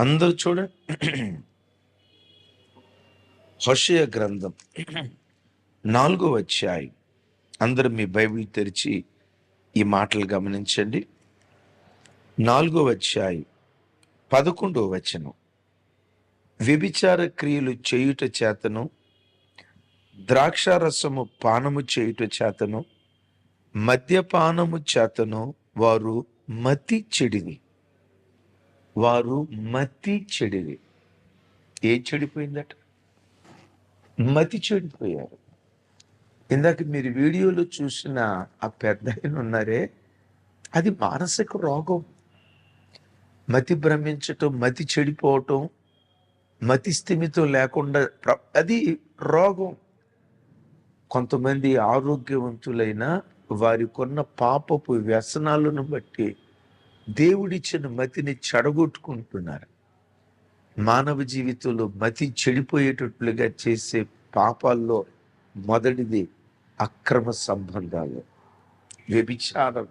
అందరూ చూడండి హషయ గ్రంథం నాలుగో అధ్యాయం. అందరూ మీ బైబిల్ తెరిచి ఈ మాటలు గమనించండి. నాలుగో అధ్యాయం పదకొండో వచనం. వ్యభిచార క్రియలు చేయుట చేతను ద్రాక్షారసము పానము చేయుట చేతను మద్యపానము చేతను వారు మతి చెడివి వారు మతి చెడివి. ఏ చెడిపోయిందట? మతి చెడిపోయారు. ఇందాక మీరు వీడియోలో చూసిన ఆ పెద్ద ఆయన ఉన్నారే అది మానసిక రోగం. మతి భ్రమించటం మతి చెడిపోవటం మతి స్థిమితం లేకుండా ప్ర- అది రోగం. కొంతమంది ఆరోగ్యవంతులైన వారికున్న పాపపు వ్యసనాలను బట్టి దేవుడిచ్చిన మతిని చెడగొట్టుకుంటున్నారు. మానవ జీవితంలో మతి చెడిపోయేటట్లుగా చేసే పాపాల్లో మొదటిది అక్రమ సంబంధాలు. వ్యభిచారం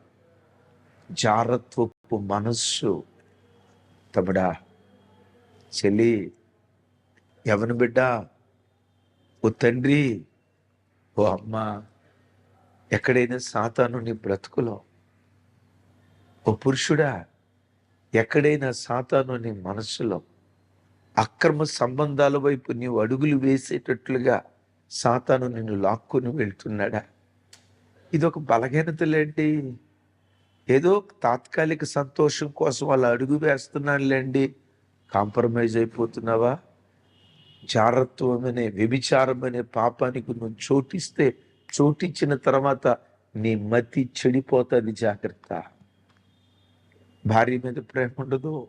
జారత్వపు మనస్సు. తమడా చెల్లి ఎవని బిడ్డ? ఓ తండ్రి ఓ అమ్మ ఎక్కడైనా సాతాను నీ బ్రతుకులో. ఓ పురుషుడా ఎక్కడైనా సాతాను నీ మనస్సులో? అక్రమ సంబంధాల వైపు నీవు అడుగులు వేసేటట్లుగా సాతాను నిన్ను లాక్కొని వెళ్తున్నాడా? ఇది ఒక బలహీనతలేంటి? ఏదో తాత్కాలిక సంతోషం కోసం వాళ్ళు అడుగు వేస్తున్నానులేండి. కాంప్రమైజ్ అయిపోతున్నావా? జారత్వం అనే వ్యభిచారం అనే పాపానికి నువ్వు చోటిస్తే చోటిచ్చిన తర్వాత నీ మతి చెడిపోతుంది జాగ్రత్త. భార్య మీద ప్రేమ ఉండదు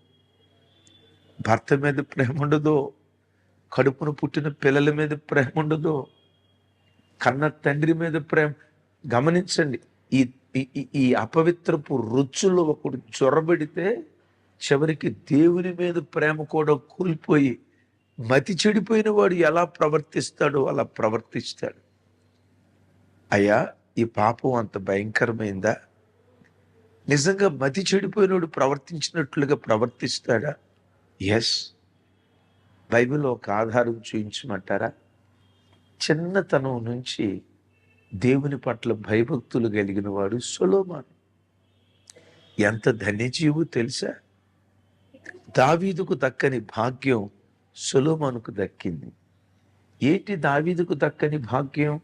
భర్త మీద ప్రేమ ఉండదు కడుపును పుట్టిన పిల్లల మీద ప్రేమ ఉండదు కన్న తండ్రి మీద ప్రేమ. గమనించండి ఈ ఈ- అపవిత్రపు రుచులు ఒకడు చొరబడితే చివరికి దేవుని మీద ప్రేమ కూడా కూలిపోయి మతి చెడిపోయిన వాడు ఎలా ప్రవర్తిస్తాడో అలా ప్రవర్తిస్తాడు. అయ్యా ఈ పాపం అంత భయంకరమైందా? నిజంగా మతి చెడిపోయినోడు ప్రవర్తించినట్లుగా ప్రవర్తిస్తాడా? ఎస్ బైబిల్ ఒక ఆధారం చూపించమంటారా చిన్నతనం నుంచి దేవుని పట్ల భయభక్తులు కలిగిన వాడు సొలోమాన్. ఎంత ధన్యజీవు తెలుసా? దావీదుకు దక్కని భాగ్యం సొలోమానుకు దక్కింది. ఏంటి దావీదుకు దక్కని భాగ్యం?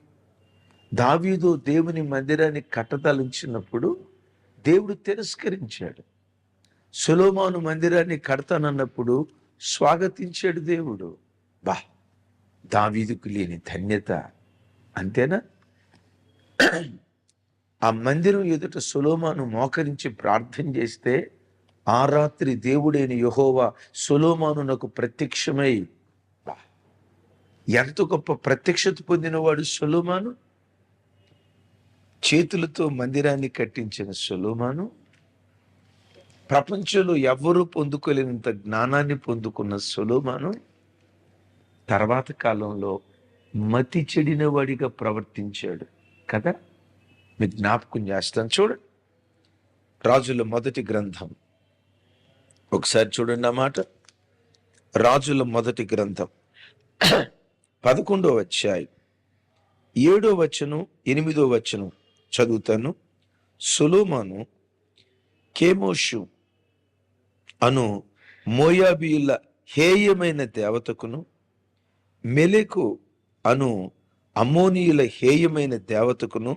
దావీదు దేవుని మందిరాన్ని కట్టదలించినప్పుడు దేవుడు తిరస్కరించాడు. సులోమాను మందిరాన్ని కడతానన్నప్పుడు స్వాగతించాడు దేవుడు. బా దావీదుకు లేని ధన్యత అంతేనా? ఆ మందిరం ఎదుట సులోమాను మోకరించి ప్రార్థన చేస్తే ఆ రాత్రి దేవుడైన యహోవా సులోమాను నాకు ప్రత్యక్షమై బా, ఎంత గొప్ప ప్రత్యక్షత పొందినవాడు సులోమాను? చేతులతో మందిరాన్ని కట్టించిన సొలోమాను ప్రపంచంలో ఎవ్వరూ పొందుకోలేనంత జ్ఞానాన్ని పొందుకున్న సొలోమాను తర్వాత కాలంలో మతి చెడిన వాడిగా ప్రవర్తించాడు కదా? మీకు జ్ఞాపకం చేస్తాను చూడండి. రాజుల మొదటి గ్రంథం. ఒకసారి చూడండి ఆ మాట. రాజుల మొదటి గ్రంథం. పదకొండో వచ్చాయి ఏడో వచనం ఎనిమిదో వచనం. చదువుతాను. సులోమాను కేమోషు అను మోయాబీయుల హేయమైన దేవతకును మెలెకు అను అమ్మోనీయుల హేయమైన దేవతకును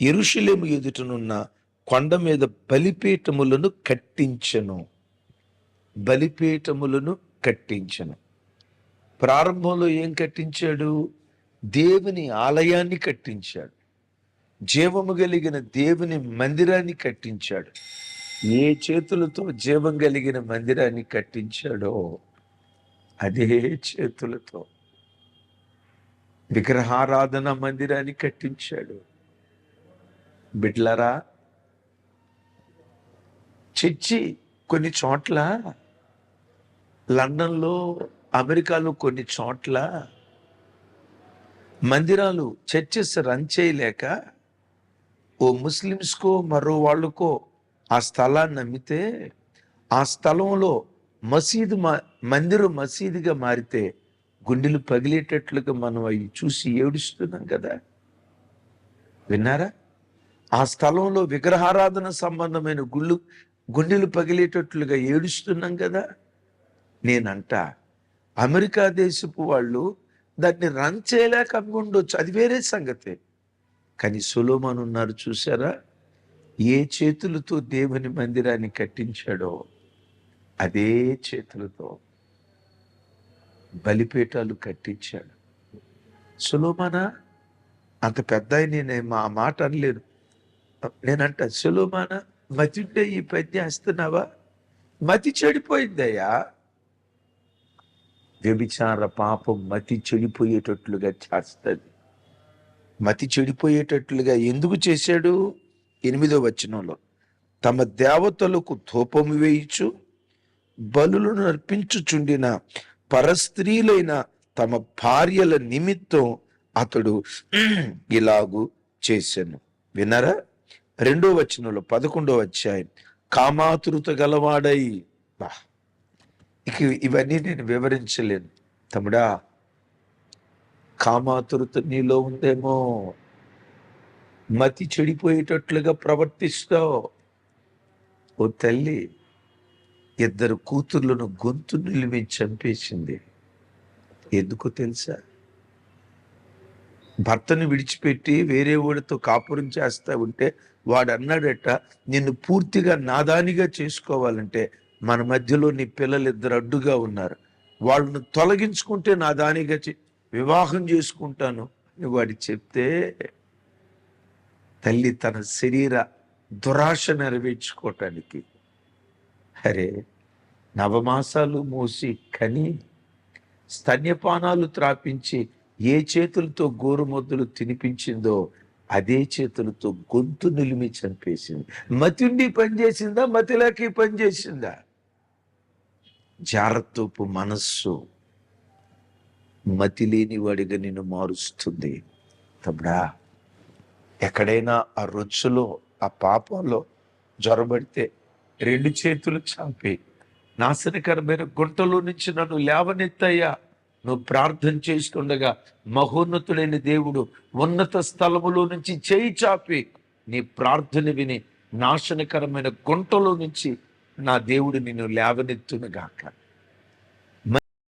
ఇరుషులేము ఎదుటనున్న కొండ మీద బలిపీఠములను కట్టించను. బలిపీఠములను కట్టించను. ప్రారంభంలో ఏం కట్టించాడు? దేవుని ఆలయాన్ని కట్టించాడు. జీవము కలిగిన దేవుని మందిరాన్ని కట్టించాడు. ఏ చేతులతో జీవం కలిగిన మందిరాన్ని కట్టించాడో అదే చేతులతో విగ్రహారాధన మందిరాన్ని కట్టించాడు. బిడ్లరా చర్చి కొన్ని చోట్ల లండన్లో అమెరికాలో కొన్ని చోట్ల మందిరాలు చర్చెస్ రన్ చేయలేక ఓ ముస్లిమ్స్కో మరో వాళ్ళకో ఆ స్థలాన్ని అమ్మితే ఆ స్థలంలో మసీదు మా- మందిరం మసీదుగా మారితే గుండెలు పగిలేటట్లుగా మనం అవి చూసి ఏడుస్తున్నాం కదా. విన్నారా? ఆ స్థలంలో విగ్రహారాధన సంబంధమైన గుళ్ళు గుండెలు పగిలేటట్లుగా ఏడుస్తున్నాం కదా. నేనంట అమెరికా దేశపు వాళ్ళు దాన్ని రన్ చేయలేక ఉండొచ్చు. అది వేరే సంగతి. కానీ సులోమాన్ ఉన్నారు చూసారా ఏ చేతులతో దేవుని మందిరాన్ని కట్టించాడో అదే చేతులతో బలిపీఠాలు కట్టించాడు. సులోమానా? అంత పెద్ద నేను మా మాట అనలేను. నేనంట సులోమాన మతిండే ఈ పని చేస్తున్నావా మతి చెడిపోయిందయ్యా. వ్యభిచార పాపం మతి చెడిపోయేటట్లుగా చేస్తుంది. మతి చెడిపోయేటట్లుగా ఎందుకు చేశాడు? ఎనిమిదో వచనంలో తమ దేవతలకు ధూపము వేయించు బలులను అర్పించుచుండిన పరస్త్రీలైన తమ భార్యల నిమిత్తం అతడు ఇలాగు చేశాను వినరా రెండో వచనంలో పదకొండో అధ్యాయం కామాతురత గలవాడై. బా ఇక ఇవన్నీ నేను వివరించలేను. తమ్ముడా కామాతురత నీలో ఉందేమో. మతి చెడిపోయేటట్లుగా ప్రవర్తిస్తావు. ఓ తల్లి ఇద్దరు కూతుర్లను గొంతు నిలిమి చంపేసింది. ఎందుకో తెలుసా? భర్తను విడిచిపెట్టి వేరే వాడితో కాపురం చేస్తా ఉంటే వాడు అన్నాడట నిన్ను పూర్తిగా నాదానిగా చేసుకోవాలంటే మన మధ్యలో నీ పిల్లలు ఇద్దరు అడ్డుగా ఉన్నారు. వాళ్ళను తొలగించుకుంటే నా దానిగా చే- వివాహం చేసుకుంటాను అని వాడు చెప్తే తల్లి తన శరీర దురాశ నెరవేర్చుకోవటానికి అరే నవమాసాలు మోసి కని స్తన్యపానాలు త్రాపించి ఏ చేతులతో గోరుమొద్దులు తినిపించిందో అదే చేతులతో గొంతు నిలిమి చంపేసింది. మతిండి పనిచేసిందా? మతిలాకి పనిచేసిందా? జాగ్రత్తపు మనస్సు మతి లేని వాడిగా నిన్ను మారుస్తుంది. తమ్ముడా ఎక్కడైనా ఆ రొచ్చులో ఆ పాపంలో జ్వరబడితే రెండు చేతులు చాపి నాశనకరమైన గుంటలో నుంచి నన్ను లేవనెత్తయ్యా. నువ్వు ప్రార్థన చేస్తుండగా మహోన్నతుడైన దేవుడు ఉన్నత స్థలములో నుంచి చేయి చాపి నీ ప్రార్థన విని నాశనకరమైన గుంటలో నుంచి నా దేవుడు నిన్ను లేవనెత్తునుగాక